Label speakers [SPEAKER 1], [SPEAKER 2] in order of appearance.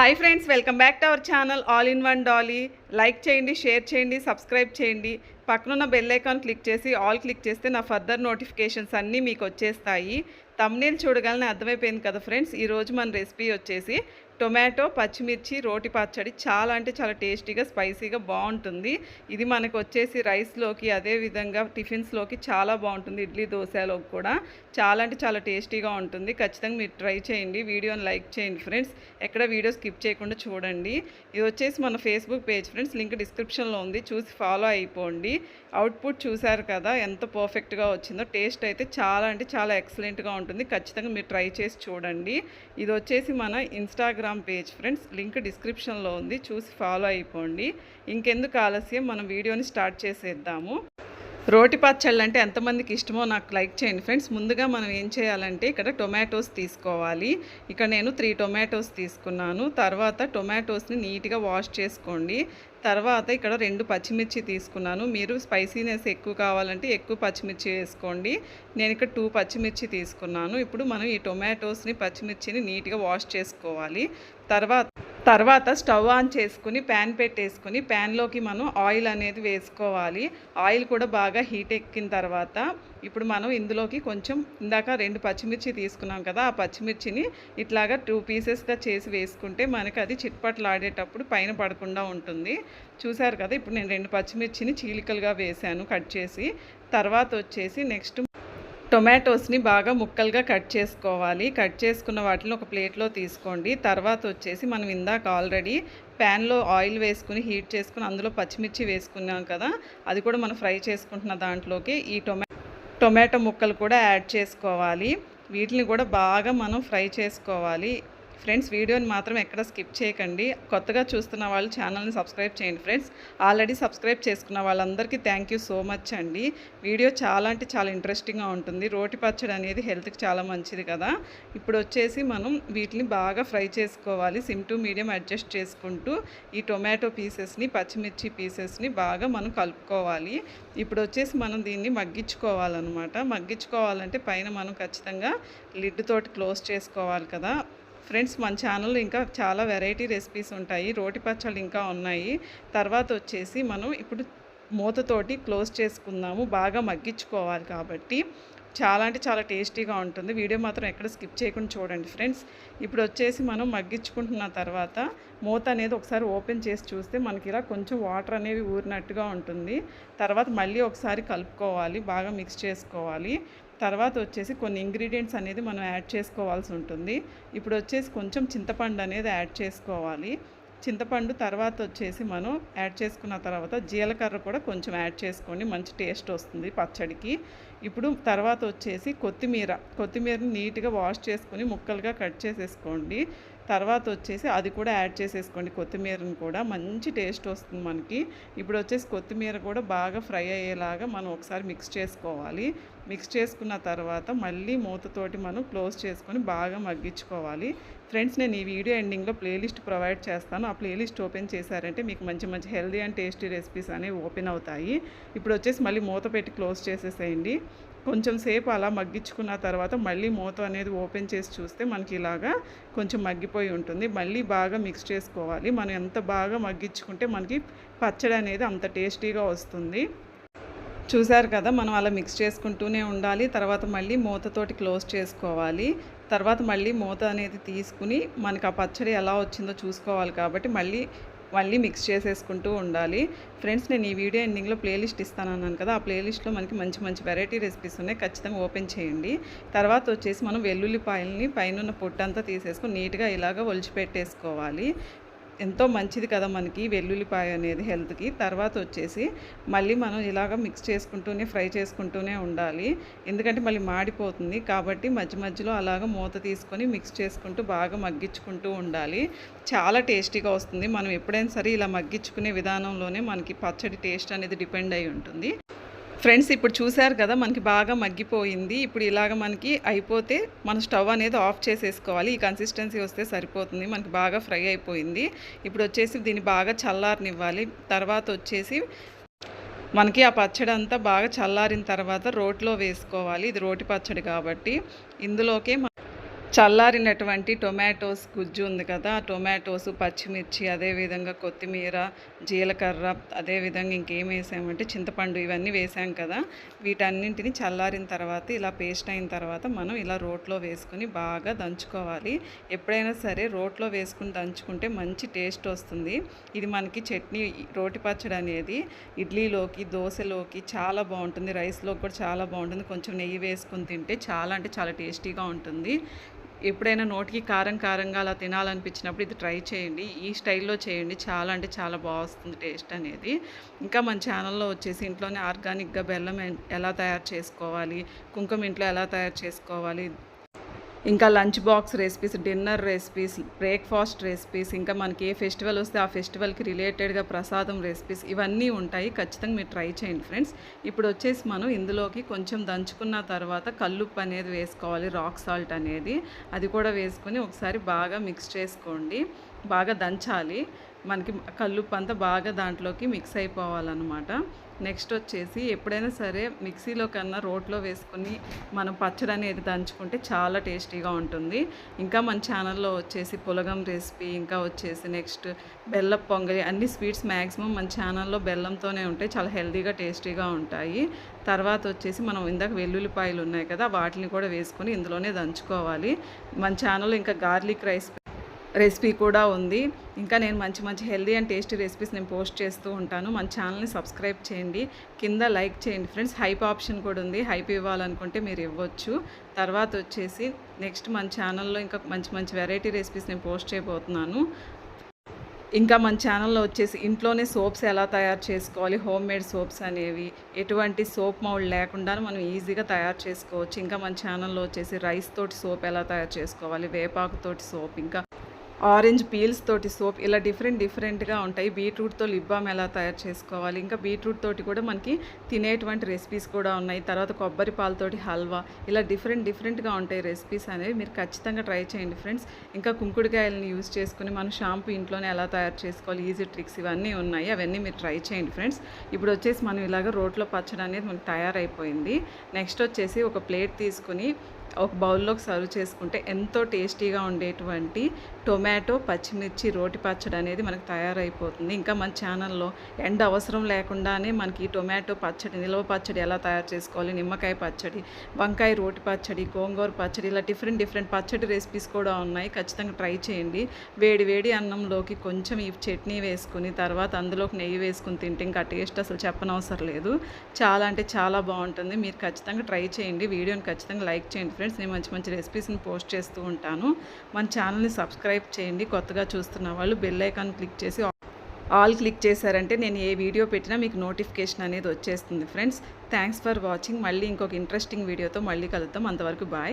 [SPEAKER 1] Hi friends welcome back to our channel all in one Dolly like చేయండి share చేయండి subscribe చేయండి. పక్కనున్న bell icon click చేసి all click చేస్తే నా ఫర్దర్ నోటిఫికేషన్స్ అన్నీ మీకు వచ్చేస్తాయి. తమ్నేల్ చూడగానే అర్థమైపోయింది కదా ఫ్రెండ్స్ ఈరోజు మన రెసిపీ వచ్చేసి టొమాటో పచ్చిమిర్చి రోటి పచ్చడి చాలా అంటే చాలా టేస్టీగా స్పైసీగా బాగుంటుంది. ఇది మనకు వచ్చేసి రైస్లోకి అదే విధంగా టిఫిన్స్లోకి చాలా బాగుంటుంది. ఇడ్లీ దోశలోకి కూడా చాలా అంటే చాలా టేస్టీగా ఉంటుంది. ఖచ్చితంగా మీరు ట్రై చేయండి. వీడియోని లైక్ చేయండి ఫ్రెండ్స్. ఎక్కడ వీడియో స్కిప్ చేయకుండా చూడండి. ఇది వచ్చేసి మన ఫేస్బుక్ పేజ్ ఫ్రెండ్స్. లింక్ డిస్క్రిప్షన్లో ఉంది. చూసి ఫాలో అయిపోండి. అవుట్పుట్ చూసారు కదా ఎంత పర్ఫెక్ట్గా వచ్చిందో. టేస్ట్ అయితే చాలా అంటే చాలా ఎక్సలెంట్గా ఉంటుంది. ఖచ్చితంగా మీరు ట్రై చేసి చూడండి. ఇది వచ్చేసి మన ఇన్స్టాగ్రామ్ పేజ్ ఫ్రెండ్స్ లింక్ డిస్క్రిప్షన్లో ఉంది. చూసి ఫాలో అయిపోండి. ఇంకెందుకు ఆలస్యం? మనం వీడియోని స్టార్ట్ చేసేద్దాము. రోటి పచ్చళ్ళు అంటే ఎంతమందికి ఇష్టమో నాకు లైక్ చేయండి. ఫ్రెండ్స్ ముందుగా మనం ఏం చేయాలంటే ఇక్కడ టొమాటోస్ తీసుకోవాలి. ఇక్కడ నేను త్రీ టొమాటోస్ తీసుకున్నాను. తర్వాత టొమాటోస్ని నీట్గా వాష్ చేసుకోండి. తర్వాత ఇక్కడ రెండు పచ్చిమిర్చి తీసుకున్నాను. మీరు స్పైసీనెస్ ఎక్కువ కావాలంటే ఎక్కువ పచ్చిమిర్చి వేసుకోండి. నేను ఇక్కడ టూ పచ్చిమిర్చి తీసుకున్నాను. ఇప్పుడు మనం ఈ టొమాటోస్ని పచ్చిమిర్చిని నీట్గా వాష్ చేసుకోవాలి. తర్వాత తర్వాత స్టవ్ ఆన్ చేసుకుని ప్యాన్ పెట్టేసుకుని ప్యాన్లోకి మనం ఆయిల్ అనేది వేసుకోవాలి. ఆయిల్ కూడా బాగా హీట్ ఎక్కిన తర్వాత ఇప్పుడు మనం ఇందులోకి కొంచెం ఇందాక రెండు పచ్చిమిర్చి తీసుకున్నాం కదా ఆ పచ్చిమిర్చిని ఇట్లాగా టూ పీసెస్గా చేసి వేసుకుంటే మనకి అది చిట్పట్లాడేటప్పుడు పైన పడకుండా ఉంటుంది. చూశారు కదా ఇప్పుడు నేను రెండు పచ్చిమిర్చిని చీలికలుగా వేసాను కట్ చేసి. తర్వాత వచ్చేసి నెక్స్ట్ టొమాటోస్ని బాగా ముక్కలుగా కట్ చేసుకోవాలి. కట్ చేసుకున్న వాటిని ఒక ప్లేట్లో తీసుకోండి. తర్వాత వచ్చేసి మనం ఇందాక ఆల్రెడీ ప్యాన్లో ఆయిల్ వేసుకుని హీట్ చేసుకుని అందులో పచ్చిమిర్చి వేసుకున్నాం కదా అది కూడా మనం ఫ్రై చేసుకుంటున్న దాంట్లోకి ఈ టొమా టొమాటో ముక్కలు కూడా యాడ్ చేసుకోవాలి. వీటిని కూడా బాగా మనం ఫ్రై చేసుకోవాలి. ఫ్రెండ్స్ వీడియోని మాత్రం ఎక్కడ స్కిప్ చేయకండి. కొత్తగా చూస్తున్న వాళ్ళు ఛానల్ని సబ్స్క్రైబ్ చేయండి ఫ్రెండ్స్. ఆల్రెడీ సబ్స్క్రైబ్ చేసుకున్న వాళ్ళందరికీ థ్యాంక్ యూ సో మచ్ అండి. వీడియో చాలా అంటే చాలా ఇంట్రెస్టింగ్గా ఉంటుంది. రోటి పచ్చడి అనేది హెల్త్కి చాలా మంచిది కదా. ఇప్పుడు వచ్చేసి మనం వీటిని బాగా ఫ్రై చేసుకోవాలి. సిమ్ టు మీడియం అడ్జస్ట్ చేసుకుంటూ ఈ టొమాటో పీసెస్ని పచ్చిమిర్చి పీసెస్ని బాగా మనం కలుపుకోవాలి. ఇప్పుడు వచ్చేసి మనం దీన్ని మగ్గించుకోవాలన్నమాట. మగ్గించుకోవాలంటే పైన మనం ఖచ్చితంగా లిడ్ తోటి క్లోజ్ చేసుకోవాలి కదా. ఫ్రెండ్స్ మన ఛానల్లో ఇంకా చాలా వెరైటీ రెసిపీస్ ఉంటాయి. రోటి పచ్చళ్ళు ఇంకా ఉన్నాయి. తర్వాత వచ్చేసి మనం ఇప్పుడు మూతతోటి క్లోజ్ చేసుకుందాము. బాగా మగ్గించుకోవాలి కాబట్టి. చాలా అంటే చాలా టేస్టీగా ఉంటుంది. వీడియో మాత్రం ఎక్కడ స్కిప్ చేయకుండా చూడండి ఫ్రెండ్స్. ఇప్పుడు వచ్చేసి మనం మగ్గించుకుంటున్న తర్వాత మూత అనేది ఒకసారి ఓపెన్ చేసి చూస్తే మనకి ఇలా కొంచెం వాటర్ అనేవి ఊరినట్టుగా ఉంటుంది. తర్వాత మళ్ళీ ఒకసారి కలుపుకోవాలి. బాగా మిక్స్ చేసుకోవాలి. తర్వాత వచ్చేసి కొన్ని ఇంగ్రీడియంట్స్ అనేది మనం యాడ్ చేసుకోవాల్సి ఉంటుంది. ఇప్పుడు వచ్చేసి కొంచెం చింతపండు అనేది యాడ్ చేసుకోవాలి. చింతపండు తర్వాత వచ్చేసి మనం యాడ్ చేసుకున్న తర్వాత జీలకర్ర కూడా కొంచెం యాడ్ చేసుకోండి మంచి టేస్ట్ వస్తుంది పచ్చడికి. ఇప్పుడు తర్వాత వచ్చేసి కొత్తిమీర కొత్తిమీరని నీట్గా వాష్ చేసుకొని ముక్కలుగా కట్ చేసేసుకోండి. తర్వాత వచ్చేసి అది కూడా యాడ్ చేసేసుకోండి. కొత్తిమీరని కూడా మంచి టేస్ట్ వస్తుంది మనకి. ఇప్పుడు వచ్చేసి కొత్తిమీర కూడా బాగా ఫ్రై అయ్యేలాగా మనం ఒకసారి మిక్స్ చేసుకోవాలి. మిక్స్ చేసుకున్న తర్వాత మళ్ళీ మూతతోటి మనం క్లోజ్ చేసుకొని బాగా మగ్గించుకోవాలి. ఫ్రెండ్స్ నేను ఈ వీడియో ఎండింగ్లో ప్లేలిస్ట్ ప్రొవైడ్ చేస్తాను. ఆ ప్లేలిస్ట్ ఓపెన్ చేశారంటే మీకు మంచి మంచి హెల్దీ అండ్ టేస్టీ రెసిపీస్ అనేవి ఓపెన్ అవుతాయి. ఇప్పుడు వచ్చేసి మళ్ళీ మూత పెట్టి క్లోజ్ చేసేసేయండి. కొంచెం సేపు అలా మగ్గించుకున్న తర్వాత మళ్ళీ మూత అనేది ఓపెన్ చేసి చూస్తే మనకి ఇలాగా కొంచెం మగ్గిపోయి ఉంటుంది. మళ్ళీ బాగా మిక్స్ చేసుకోవాలి. మనం ఎంత బాగా మగ్గించుకుంటే మనకి పచ్చడి అనేది అంత టేస్టీగా వస్తుంది. చూసారు కదా మనం అలా మిక్స్ చేసుకుంటూనే ఉండాలి. తర్వాత మళ్ళీ మూతతోటి క్లోజ్ చేసుకోవాలి. తర్వాత మళ్ళీ మూత అనేది తీసుకుని మనకు ఆ పచ్చడి ఎలా వచ్చిందో చూసుకోవాలి కాబట్టి మళ్ళీ మళ్ళీ మిక్స్ చేసేసుకుంటూ ఉండాలి. ఫ్రెండ్స్ నేను ఈ వీడియో ఎండింగ్లో ప్లేలిస్ట్ ఇస్తాను అన్నాను కదా ఆ ప్లేలిస్ట్లో మనకి మంచి మంచి వెరైటీ రెసిపీస్ ఉన్నాయి. ఖచ్చితంగా ఓపెన్ చేయండి. తర్వాత వచ్చేసి మనం వెల్లుల్లిపాయలని పైన పొట్టంతా తీసేసుకొని నీట్గా ఇలాగ ఒలిచిపెట్టేసుకోవాలి. ఎంతో మంచిది కదా మనకి వెల్లుల్లిపాయ అనేది హెల్త్కి. తర్వాత వచ్చేసి మళ్ళీ మనం ఇలాగ మిక్స్ చేసుకుంటూనే ఫ్రై చేసుకుంటూనే ఉండాలి. ఎందుకంటే మళ్ళీ మాడిపోతుంది కాబట్టి మధ్య మధ్యలో అలాగ మూత తీసుకొని మిక్స్ చేసుకుంటూ బాగా మగ్గించుకుంటూ ఉండాలి. చాలా టేస్టీగా వస్తుంది. మనం ఎప్పుడైనా సరే ఇలా మగ్గించుకునే విధానంలోనే మనకి పచ్చడి టేస్ట్ అనేది డిపెండ్ అయి ఉంటుంది. ఫ్రెండ్స్ ఇప్పుడు చూశారు కదా మనకి బాగా మగ్గిపోయింది. ఇప్పుడు ఇలాగ మనకి అయిపోతే మన స్టవ్ అనేది ఆఫ్ చేసేసుకోవాలి. ఈ కన్సిస్టెన్సీ వస్తే సరిపోతుంది. మనకి బాగా ఫ్రై అయిపోయింది. ఇప్పుడు వచ్చేసి దీన్ని బాగా చల్లారనివ్వాలి. తర్వాత వచ్చేసి మనకి ఆ పచ్చడి అంతా బాగా చల్లారిన తర్వాత రోట్లో వేసుకోవాలి. ఇది రోటి పచ్చడి కాబట్టి. ఇందులోకే చల్లారినటువంటి టొమాటోస్ గుజ్జు ఉంది కదా ఆ టొమాటోస్ పచ్చిమిర్చి అదేవిధంగా కొత్తిమీర జీలకర్ర అదేవిధంగా ఇంకేం వేసామంటే చింతపండు ఇవన్నీ వేసాం కదా. వీటన్నింటిని చల్లారిన తర్వాత ఇలా పేస్ట్ అయిన తర్వాత మనం ఇలా రోట్లో వేసుకుని బాగా దంచుకోవాలి. ఎప్పుడైనా సరే రోట్లో వేసుకుని దంచుకుంటే మంచి టేస్ట్ వస్తుంది. ఇది మనకి చట్నీ రోటి పచ్చడి అనేది ఇడ్లీలోకి దోశలోకి చాలా బాగుంటుంది. రైస్లోకి కూడా చాలా బాగుంటుంది. కొంచెం నెయ్యి వేసుకుని తింటే చాలా అంటే చాలా టేస్టీగా ఉంటుంది. ఎప్పుడైనా నోటికి కారం కారంగా అలా తినాలనిపించినప్పుడు ఇది ట్రై చేయండి. ఈ స్టైల్లో చేయండి. చాలా అంటే చాలా బాగుస్తుంది టేస్ట్ అనేది. ఇంకా మన ఛానల్లో వచ్చేసి ఇంట్లోనే ఆర్గానిక్గా బెల్లం ఎలా తయారు చేసుకోవాలి కుంకుమ ఇంట్లో ఎలా తయారు చేసుకోవాలి ఇంకా lunch box recipes dinner recipes breakfast recipes ఇంకా మనకి ఏ ఫెస్టివల్ వస్తే ఆ ఫెస్టివల్కి రిలేటెడ్గా ప్రసాదం రెసిపీస్ ఇవన్నీ ఉంటాయి. ఖచ్చితంగా మీరు ట్రై చేయండి ఫ్రెండ్స్. ఇప్పుడు వచ్చేసి మనం ఇందులోకి కొంచెం దంచుకున్న తర్వాత కల్లుప్పు అనేది వేసుకోవాలి రాక్ సాల్ట్ అనేది. అది కూడా వేసుకొని ఒకసారి బాగా మిక్స్ చేసుకోండి. బాగా దంచాలి. మనకి కల్లుప్పు అంతా బాగా దాంట్లోకి మిక్స్ అయిపోవాలన్నమాట. నెక్స్ట్ వచ్చేసి ఎప్పుడైనా సరే మిక్సీలో కన్నా రోట్లో వేసుకుని మనం పచ్చడి అనేది దంచుకుంటే చాలా టేస్టీగా ఉంటుంది. ఇంకా మన ఛానల్లో వచ్చేసి పులగం రెసిపీ ఇంకా వచ్చేసి నెక్స్ట్ బెల్లం పొంగలి అన్ని స్వీట్స్ మ్యాక్సిమం మన ఛానల్లో బెల్లంతోనే ఉంటాయి. చాలా హెల్తీగా టేస్టీగా ఉంటాయి. తర్వాత వచ్చేసి మనం ఇందాక వెల్లుల్లిపాయలు ఉన్నాయి కదా వాటిని కూడా వేసుకొని ఇందులోనే దంచుకోవాలి. మన ఛానల్లో ఇంకా గార్లిక్ రైస్ రెసిపీ కూడా ఉంది. ఇంకా నేను మంచి మంచి హెల్దీ అండ్ టేస్టీ రెసిపీస్ నేను పోస్ట్ చేస్తూ ఉంటాను. మన ఛానల్ని సబ్స్క్రైబ్ చేయండి. కింద లైక్ చేయండి ఫ్రెండ్స్. హైప్ ఆప్షన్ కూడా ఉంది. హైప్ ఇవ్వాలనుకుంటే మీరు ఇవ్వచ్చు. తర్వాత వచ్చేసి నెక్స్ట్ మన ఛానల్లో ఇంకా మంచి మంచి వెరైటీ రెసిపీస్ నేను పోస్ట్ చేయబోతున్నాను. ఇంకా మన ఛానల్లో వచ్చేసి ఇంట్లోనే సోప్స్ ఎలా తయారు చేసుకోవాలి? హోమ్ మేడ్ సోప్స్ అనేవి ఎటువంటి సోప్ మౌల్డ్ లేకుండా మనం ఈజీగా తయారు చేసుకోవచ్చు. ఇంకా మన ఛానల్లో వచ్చేసి రైస్ తోటి సోప్ ఎలా తయారు చేసుకోవాలి? వేపాకు తోటి సోప్ ఇంకా ఆరెంజ్ పీల్స్ తోటి సోప్ ఇలా డిఫరెంట్ డిఫరెంట్గా ఉంటాయి. బీట్రూట్తో లిప్ బామ్ ఎలా తయారు చేసుకోవాలి? ఇంకా బీట్రూట్ తోటి కూడా మనకి తినేటువంటి రెసిపీస్ కూడా ఉన్నాయి. తర్వాత కొబ్బరి పాలతోటి హల్వా ఇలా డిఫరెంట్ డిఫరెంట్గా ఉంటాయి రెసిపీస్ అనేవి మీరు ఖచ్చితంగా ట్రై చేయండి ఫ్రెండ్స్. ఇంకా కుంకుడుకాయలని యూజ్ చేసుకుని మనం షాంపూ ఇంట్లోనే ఎలా తయారు చేసుకోవాలి? ఈజీ ట్రిక్స్ ఇవన్నీ ఉన్నాయి. అవన్నీ మీరు ట్రై చేయండి ఫ్రెండ్స్. ఇప్పుడు వచ్చేసి మనం ఇలాగ రోట్లో పచ్చడి అనేది మనకి తయారైపోయింది. నెక్స్ట్ వచ్చేసి ఒక ప్లేట్ తీసుకుని ఒక బౌల్లోకి సర్వ్ చేసుకుంటే ఎంతో టేస్టీగా ఉండేటువంటి టొమాటో టొమాటో పచ్చిమిర్చి రోటి పచ్చడి అనేది మనకు తయారైపోతుంది. ఇంకా మన ఛానల్లో ఎండ అవసరం లేకుండానే మనకి ఈ టొమాటో పచ్చడి నిల్వ పచ్చడి ఎలా తయారు చేసుకోవాలి నిమ్మకాయ పచ్చడి వంకాయ రోటి పచ్చడి గోంగూర పచ్చడి ఇలా డిఫరెంట్ డిఫరెంట్ పచ్చడి రెసిపీస్ కూడా ఉన్నాయి. ఖచ్చితంగా ట్రై చేయండి. వేడి వేడి అన్నంలోకి కొంచెం ఈ చట్నీ వేసుకుని తర్వాత అందులోకి నెయ్యి వేసుకుని తింటే ఇంకా టేస్ట్ అసలు చెప్పనవసరం లేదు. చాలా అంటే చాలా బాగుంటుంది. మీరు ఖచ్చితంగా ట్రై చేయండి. వీడియోని ఖచ్చితంగా లైక్ చేయండి. ఫ్రెండ్స్ నేను మంచి మంచి రెసిపీస్ని పోస్ట్ చేస్తూ ఉంటాను. మన ఛానల్ని సబ్స్క్రైబ్ చేయండి కొత్తగా చూస్తున్న వాళ్ళు బెల్ ఐకాన్ క్లిక్ చేసి ఆల్ క్లిక్ చేశారంటే నేను ఏ వీడియో పెట్టినా మీకు నోటిఫికేషన్ అనేది వచ్చేస్తుంది ఫ్రెండ్స్ థ్యాంక్స్ ఫర్ వాచింగ్ మళ్ళీ ఇంకొక ఇంట్రెస్టింగ్ వీడియోతో మళ్ళీ కలుద్దాం. అంతవరకు బాయ్